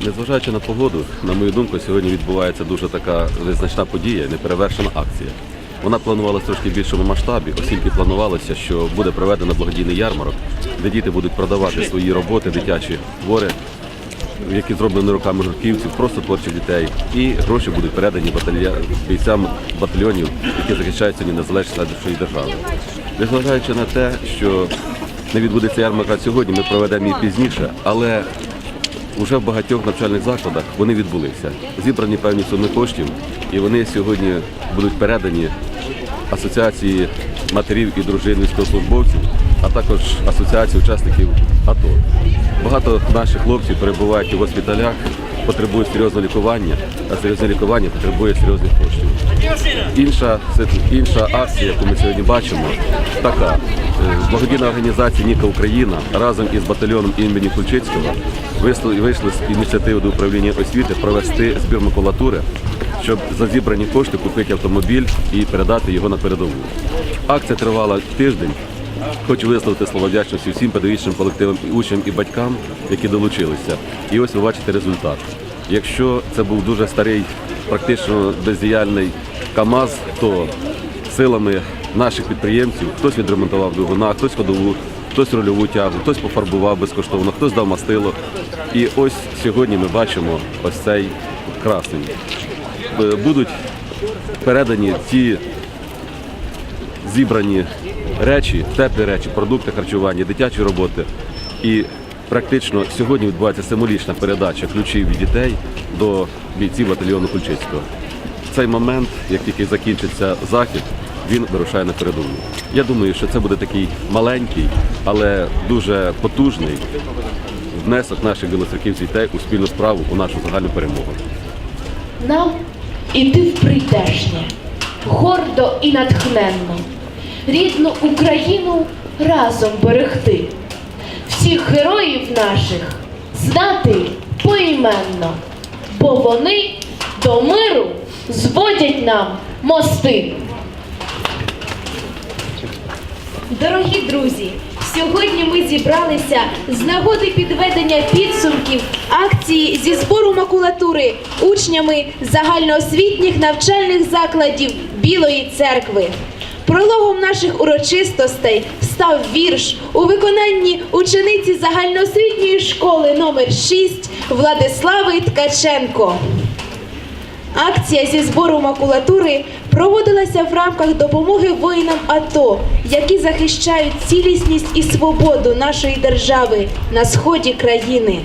Незважаючи на погоду, на мою думку, сьогодні відбувається дуже така визначна подія, неперевершена акція. Вона планувалася трошки більшому масштабі, оскільки планувалося, що буде проведено благодійний ярмарок, де діти будуть продавати свої роботи, дитячі твори, які зроблені руками журківців, просто творчих дітей. І гроші будуть передані баталья... бійцям батальйонів, які захищають сьогодні незалежність нашої держави. Незважаючи на те, що не відбудеться ярмарка сьогодні, ми проведемо її пізніше, але Уже в багатьох навчальних закладах вони відбулися. Зібрані певні суми коштів, і вони сьогодні будуть передані асоціації матерів і дружин військовослужбовців, а також асоціації учасників АТО. Багато наших хлопців перебувають у госпіталях, потребують серйозного лікування, а серйозне лікування потребує серйозних коштів. Інша, інша акція, яку ми сьогодні бачимо, така. Е, Благодійна організація Ніка Україна разом із батальйоном імені Кульчицького вийшли, з ініціативи до управління освіти провести збір макулатури, щоб за зібрані кошти купити автомобіль і передати його на передову. Акція тривала тиждень. Хочу висловити слова вдячності всім педагогічним колективам, і учням і батькам, які долучилися. І ось ви бачите результат. Якщо це був дуже старий, практично бездіяльний КАМАЗ, то силами наших підприємців хтось відремонтував двигуна, хтось ходову, хтось рульову тягу, хтось пофарбував безкоштовно, хтось дав мастило. І ось сьогодні ми бачимо ось цей красень. Е, Будуть передані ті зібрані речі, теплі речі, продукти харчування, дитячі роботи. І практично сьогодні відбувається символічна передача ключів від дітей до бійців батальйону Кульчицького. Цей момент, як тільки закінчиться захід, він вирушає на передову. Я думаю, що це буде такий маленький, але дуже потужний внесок наших білоцерківців дітей у спільну справу у нашу загальну перемогу. Нам іти в прийдешнє, гордо і натхненно, рідну Україну разом берегти, всіх героїв наших знати поіменно, бо вони до миру зводять нам мости. Дорогі друзі, сьогодні ми зібралися з нагоди підведення підсумків акції зі збору макулатури учнями загальноосвітніх навчальних закладів Білої церкви. Прологом наших урочистостей став вірш у виконанні учениці загальноосвітньої школи номер 6 Владислави Ткаченко. Акція зі збору макулатури проводилася в рамках допомоги воїнам АТО, які захищають цілісність і свободу нашої держави на сході країни.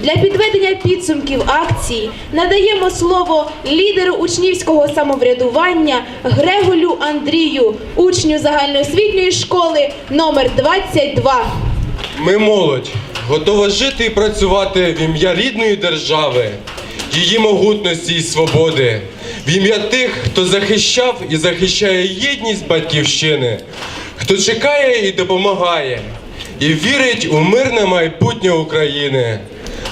Для підведення підсумків акції надаємо слово лідеру учнівського самоврядування Греголю Андрію, учню загальноосвітньої школи номер 22. Ми молодь, готова жити і працювати в ім'я рідної держави, її могутності і свободи, в ім'я тих, хто захищав і захищає єдність батьківщини, хто чекає і допомагає, і вірить у мирне майбутнє України.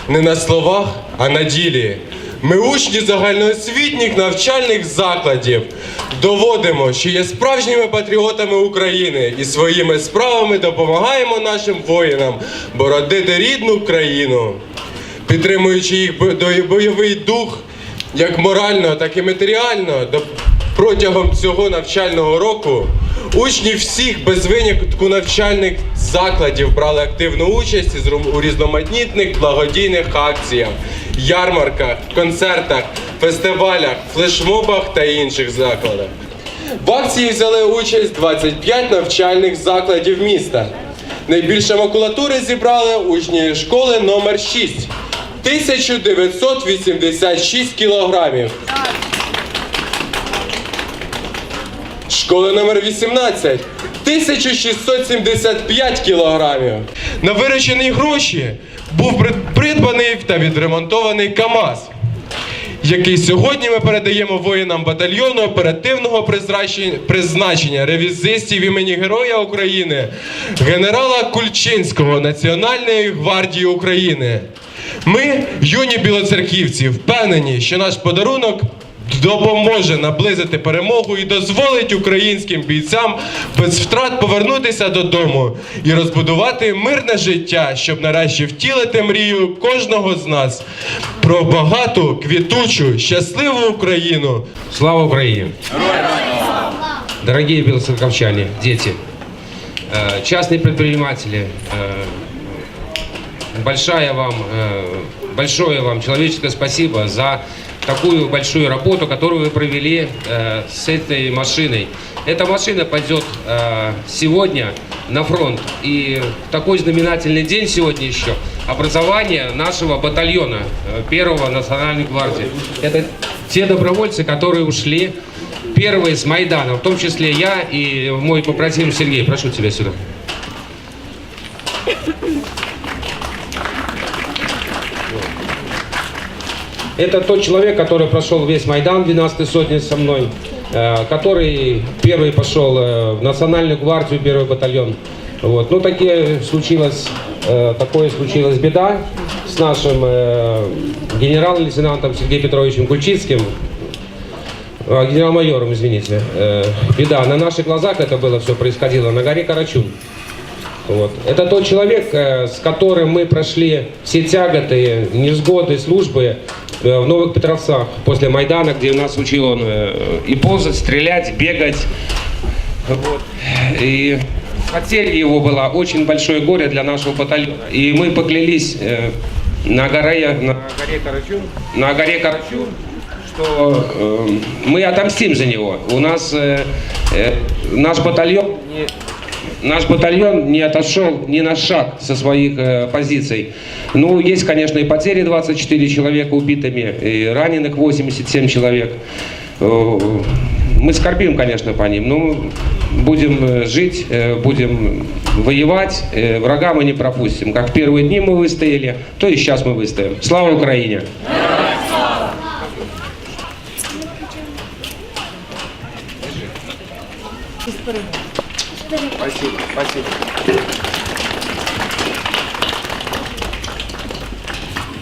Не на словах, а на ділі. Ми учні загальноосвітніх навчальних закладів доводимо, що є справжніми патріотами України і своїми справами допомагаємо нашим воїнам бородити рідну країну, підтримуючи їх бойовий дух як морально, так і матеріально. Протягом цього навчального року учні всіх без винятку навчальних закладів брали активну участь у різноманітних благодійних акціях, ярмарках, концертах, фестивалях, флешмобах та інших закладах. В акції взяли участь 25 навчальних закладів міста. Найбільше макулатури зібрали учні школи номер 6 1986 кілограмів. Школи номер 18 1675 кілограмів. На виручені гроші був придбаний та відремонтований КАМАЗ. який сьогодні ми передаємо воїнам батальйону оперативного призначення, ревізистів імені Героя України, генерала Кульчинського Національної гвардії України. Ми, юні білоцерківці, впевнені, що наш подарунок допоможе наблизити перемогу і дозволить українським бійцям без втрат повернутися додому і розбудувати мирне життя, щоб нарешті втілити мрію кожного з нас про багату, квітучу, щасливу Україну. Слава Украине! Дорогие белоцерковчане, дети, э, частные предприниматели, э, большая вам, э, большое вам человеческое спасибо за такую большую работу, которую вы провели э, с этой машиной. Эта машина пойдет э, сегодня на фронт. И в такой знаменательный день сегодня еще образование нашего батальона первого национальной гвардии. Это те добровольцы, которые ушли первые с Майдана, в том числе я и мой побратим Сергей. Прошу тебя сюда. Это тот человек, который прошел весь Майдан 12 сотни со мной, э, который первый пошел э, в Национальную гвардию, первый батальон. Вот. Ну, такие случилось, э, такое случилась беда с нашим генерал-лейтенантом Сергеем Петровичем Кульчицким, а, генерал-майором, извините. Беда. На наших глазах это было все происходило на горе Карачун. Вот. Это тот человек, с которым мы прошли все тяготы, невзгоды, службы в Новых Петровцах после Майдана, где нас учил он э, и ползать, стрелять, бегать. Вот. И потеря его была очень большое горе для нашего батальона. И мы поклялись э, на горе, на горе Карачун, на горе Карачун, что э, мы отомстим за него. У нас э, э, наш батальон не- Наш батальон не отошел ни на шаг со своих э, позиций. Ну, есть, конечно, и потери 24 человека убитыми, и раненых 87 человек. Э, Мы скорбим, конечно, по ним, но будем э, жить, э, будем воевать, врага мы не пропустим. Как в первые дни мы выстояли, то и сейчас мы выстоим. Слава Украине!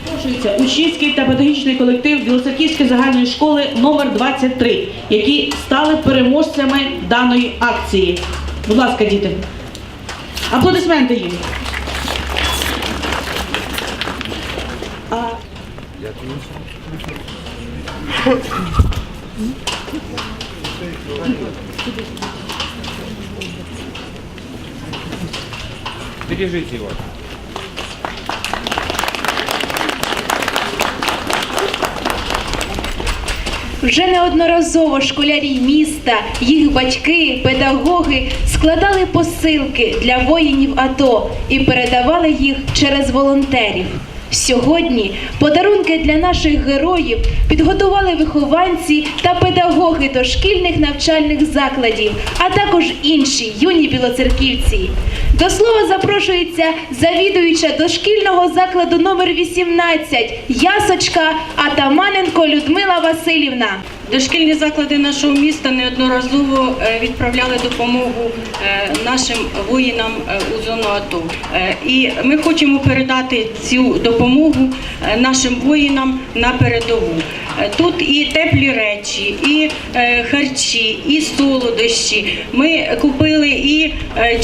Запрошується учнівський та педагогічний колектив Білоцерківської загальної школи номер 23, які стали переможцями даної акції. Будь ласка, діти. Аплодисменти їм. Бережите его. Вже неодноразово школярі міста, їх батьки, педагоги складали посилки для воїнів АТО і передавали їх через волонтерів. Сьогодні подарунки для наших героїв підготували вихованці та педагоги дошкільних навчальних закладів, а також інші юні білоцерківці. До слова запрошується завідуюча дошкільного закладу номер 18 Ясочка Атаманенко Людмила Васильівна. Дошкільні заклади нашого міста неодноразово е, відправляли допомогу е, нашим воїнам е, у зону АТО. І ми хочемо передати цю допомогу нашим воїнам на передову. Тут і теплі речі, і харчі, і солодощі. Ми купили і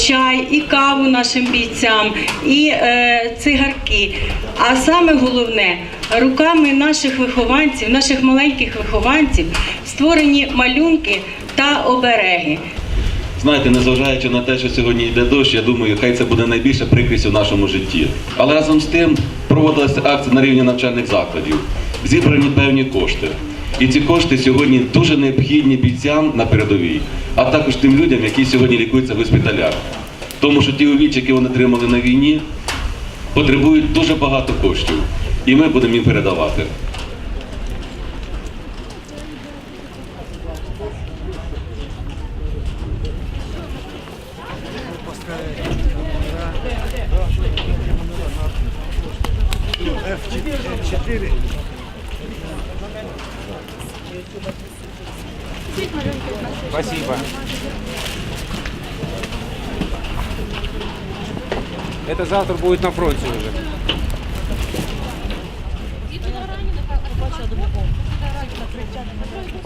чай, і каву нашим бійцям, і цигарки. А саме головне, руками наших вихованців, наших маленьких вихованців, створені малюнки та обереги. Знаєте, незважаючи на те, що сьогодні йде дощ, я думаю, хай це буде найбільша прикрість у нашому житті. Але разом з тим проводилася акція на рівні навчальних закладів, зібрані певні кошти. І ці кошти сьогодні дуже необхідні бійцям на передовій, а також тим людям, які сьогодні лікуються в госпіталях. Тому що ті увічі, які вони отримали на війні, потребують дуже багато коштів і ми будемо їм передавати. F4. Спасибо. Это завтра будет на фронте уже. Grazie.